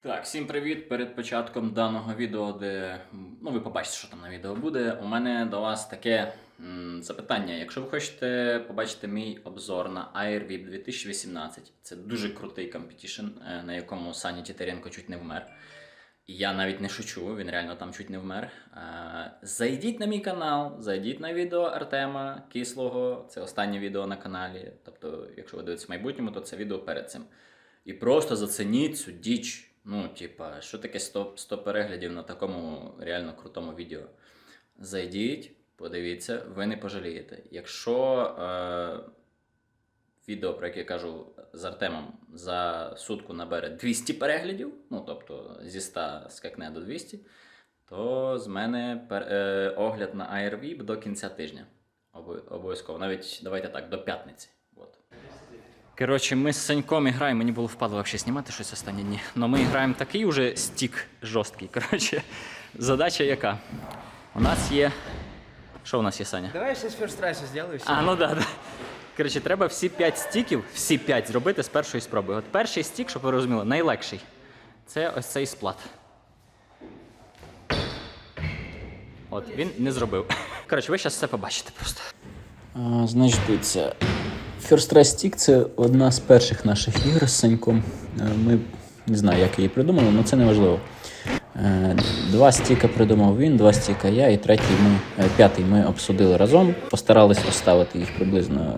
Так, всім привіт! Перед початком даного відео, де ну ви побачите, що там на відео буде. У мене до вас таке м, запитання. Якщо ви хочете побачити мій обзор на AirVip 2018, це дуже крутий компетішн, е, на якому Саня Тітеренко чуть не вмер. Я навіть не шучу, він реально там чуть не вмер. Е, Зайдіть на мій канал, зайдіть на відео Артема Кислого. Це останнє відео на каналі. Тобто, якщо ви дивитесь в майбутньому, то це відео перед цим. І просто зацініть цю діч. Ну, типа, що таке 100, 100 переглядів на такому реально крутому відео? Зайдіть, подивіться, ви не пожалієте. Якщо е, відео, про яке я кажу з Артемом, за сутку набере 200 переглядів, ну тобто зі 100 скакне до 200, то з мене пер, е, огляд на AirVip до кінця тижня. Обов- Обов'язково. Навіть давайте так, до п'ятниці. От. Коротше, ми з Саньком граємо, мені було впадло взагалі знімати щось останні дні. Но ми граємо такий уже стік жорсткий. Коротше, задача яка? У нас є. Що у нас є, Саня? Давай я сейчас ферст трассе сделаю. А, ну да, да. Коротше, треба всі 5 стіків, всі 5 зробити з першої спроби. От перший стік, щоб ви розуміли, найлегший. Це ось цей сплат. От, він не зробив. Коротше, ви зараз все побачите просто. А, значить, дивіться. First Try Stick – це одна з перших наших ігор з Саньком. Е, Ми не знаю, як її придумали, але це не важливо. Е, Два стіка придумав він, два стіка я, і третій ми, е, п'ятий ми обсудили разом. Постарались розставити їх приблизно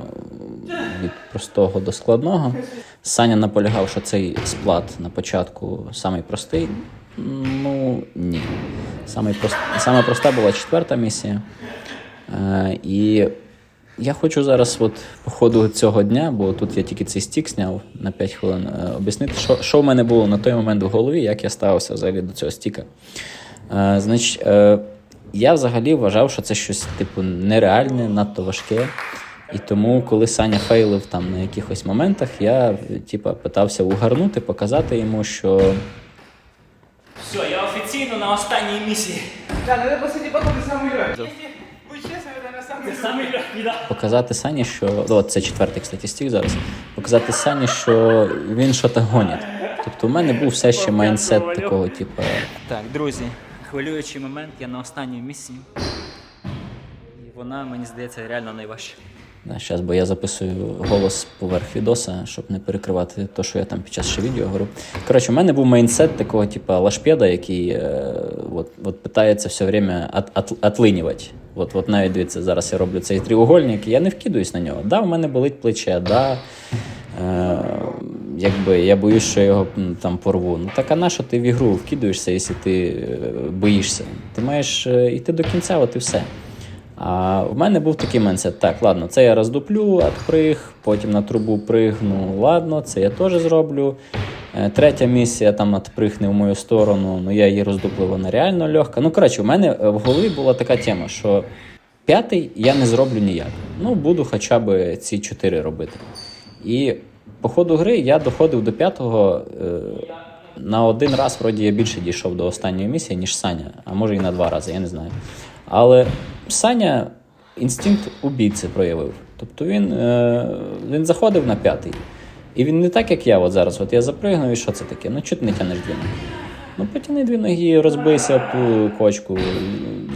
від простого до складного. Саня наполягав, що цей сплат на початку самий простий. Ну ні. Самий прост... Саме проста була четверта місія. І я хочу зараз, от, по ходу цього дня, бо тут я тільки цей стік зняв на 5 хвилин, е, об'яснити, що, що в мене було на той момент в голові, як я ставився взагалі до цього стіка. Е, значить, е, я взагалі вважав, що це щось типу нереальне, надто важке. І тому, коли Саня фейлив там на якихось моментах, я типу, питався угарнути, показати йому, що. Все, я офіційно на останній місії. Да, надо последний потом ты самый Показати Сані, що. О, це четвертий, кстати, стік зараз. Показати Сані, що він що то гонить. Тобто, у мене був все ще майндсет такого, типу. Так, друзі, хвилюючий момент, я на останній місії. І вона, мені здається, реально найважча. Да, щас, бо я записую голос поверх відоса, щоб не перекривати те, що я там під час ще відео говорю. Коротше, у мене був майндсет такого, типу, лашпеда, який е, от, от питається все время от, от, отлинювати. От, от навіть дивіться, зараз я роблю цей треугольник, і я не вкидуюсь на нього. Да, у мене болить плече, да. Е, якби я боюсь, що його там порву. Ну так а на що ти в ігру вкидуєшся, якщо ти е, боїшся? Ти маєш е, йти до кінця, от і все. А в мене був такий менсет. Так, ладно, це я роздуплю, отприг, потім на трубу пригну. Ладно, це я теж зроблю. Е, Третя місія там отпригне в мою сторону, ну я її роздуплю, вона реально легка. Ну, коротше, у мене е, в голові була така тема, що п'ятий я не зроблю ніяк. Ну, буду хоча б ці чотири робити. І по ходу гри я доходив до п'ятого. Е, на один раз, вроді, я більше дійшов до останньої місії, ніж Саня, а може і на два рази, я не знаю. Але Саня інстинкт убійці проявив. Тобто він, він заходив на п'ятий. І він не так, як я от зараз. От я запригнув, і що це таке? Ну, чого ти не тянеш дві ноги? Ну, потяни дві ноги, розбийся ту кочку,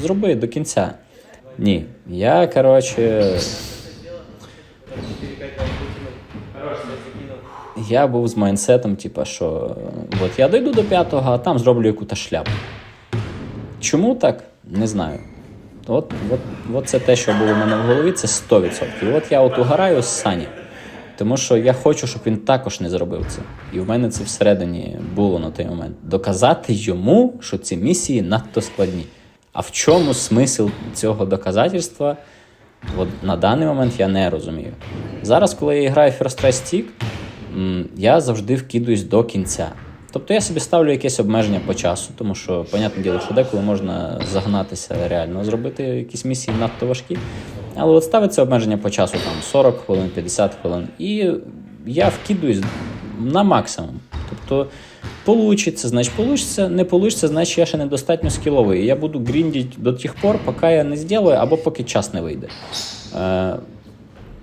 зроби до кінця. Ні. Я, коротше. Я був з майнсетом, типу, що от я дойду до п'ятого, а там зроблю яку-то шляпу. Чому так? Не знаю. От, от, от це те, що було в мене в голові, це 100%. І от я от угораю з Сані. Тому що я хочу, щоб він також не зробив це. І в мене це всередині було на той момент. Доказати йому, що ці місії надто складні. А в чому смисл цього доказательства? От на даний момент я не розумію. Зараз, коли я граю First Try Stick, я завжди вкидуюсь до кінця. Тобто я собі ставлю якесь обмеження по часу, тому що, понятне діло, що деколи можна загнатися реально, зробити якісь місії надто важкі. Але от ставиться обмеження по часу там 40 хвилин, 50 хвилин, і я вкидуюсь на максимум. Тобто, получиться, значить получиться, не получиться, значить я ще недостатньо скіловий. Я буду гріндити до тих пор, поки я не зроблю, або поки час не вийде. Е,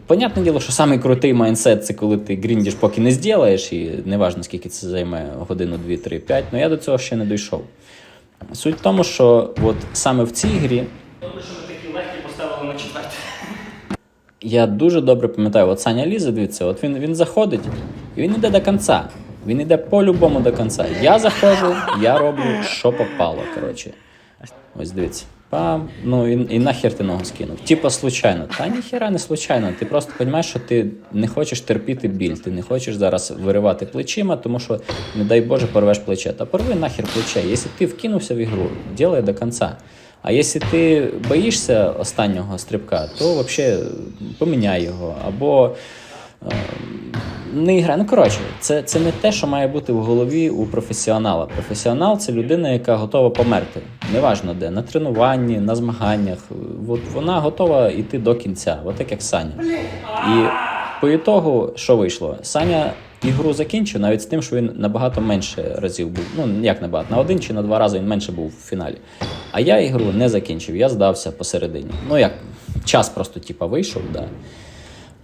понятне діло, що самий крутий майнсет це коли ти гріндіш, поки не зробиш, і неважно скільки це займе годину, дві, три, п'ять. Ну я до цього ще не дійшов. Суть в тому, що от саме в цій грі Добре, що ми такі легкі поставили на четверте. Я дуже добре пам'ятаю, от Саня Ліза, дивіться, от він, він заходить і він йде до кінця. Він йде по-любому до кінця. Я заходжу, я роблю, що попало. Коротше. Ось дивіться. Пам, ну і, і нахер ти ногу скинув. Типа случайно. Та ніхера не случайно. Ти просто розумієш, що ти не хочеш терпіти біль. Ти не хочеш зараз виривати плечима, тому що, не дай Боже, порвеш плече. Та порви нахер плече. Якщо ти вкинувся в ігру, ділай до кінця. А якщо ти боїшся останнього стрибка, то взагалі поміняй його. Або е, не грай. Ну коротше, це, це не те, що має бути в голові у професіонала. Професіонал це людина, яка готова померти. Неважно де, на тренуванні, на змаганнях. От вона готова йти до кінця, от як Саня. І по ітогу, що вийшло? Саня ігру закінчив навіть з тим, що він набагато менше разів був. Ну як набагато, на один чи на два рази він менше був в фіналі. А я ігру не закінчив, я здався посередині. Ну як час просто типа вийшов, да.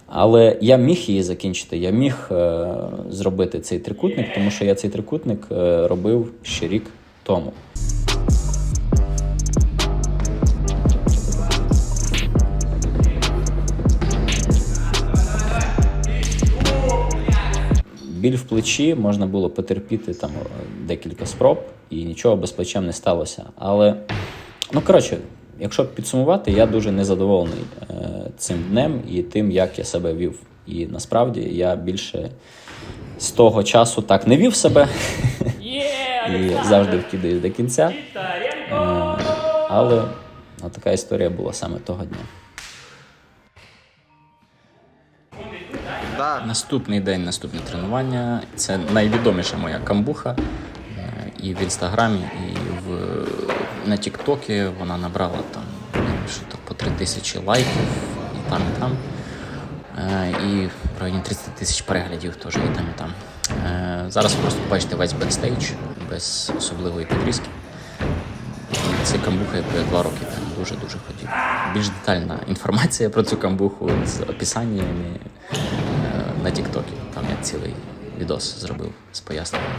Але я міг її закінчити, я міг е, зробити цей трикутник, тому що я цей трикутник е, робив ще рік тому. Біль в плечі можна було потерпіти там е, декілька спроб, і нічого без плечем не сталося. Але, ну коротше, якщо підсумувати, я дуже незадоволений е, цим днем і тим, як я себе вів. І насправді я більше з того часу так не вів себе і завжди вкидаюсь до кінця. Е, але ну, така історія була саме того дня. Наступний день, наступне тренування. Це найвідоміша моя камбуха. Е, І в інстаграмі, і в, на Тіктокі вона набрала там що то по 3 тисячі лайків, і там, і там. Е, І в районі 30 тисяч переглядів теж і там, і там. Е, Зараз просто побачите весь бекстейдж без особливої підрізки. Це камбуха, яку я два роки там дуже-дуже хотів. Більш детальна інформація про цю камбуху з описаннями на Тіктокі. Там я цілий відос зробив з поясненням.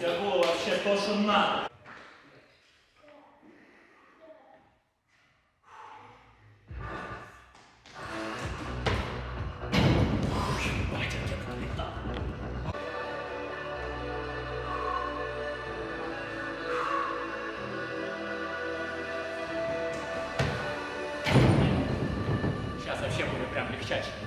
Це було вообще то, що надо. Cześć.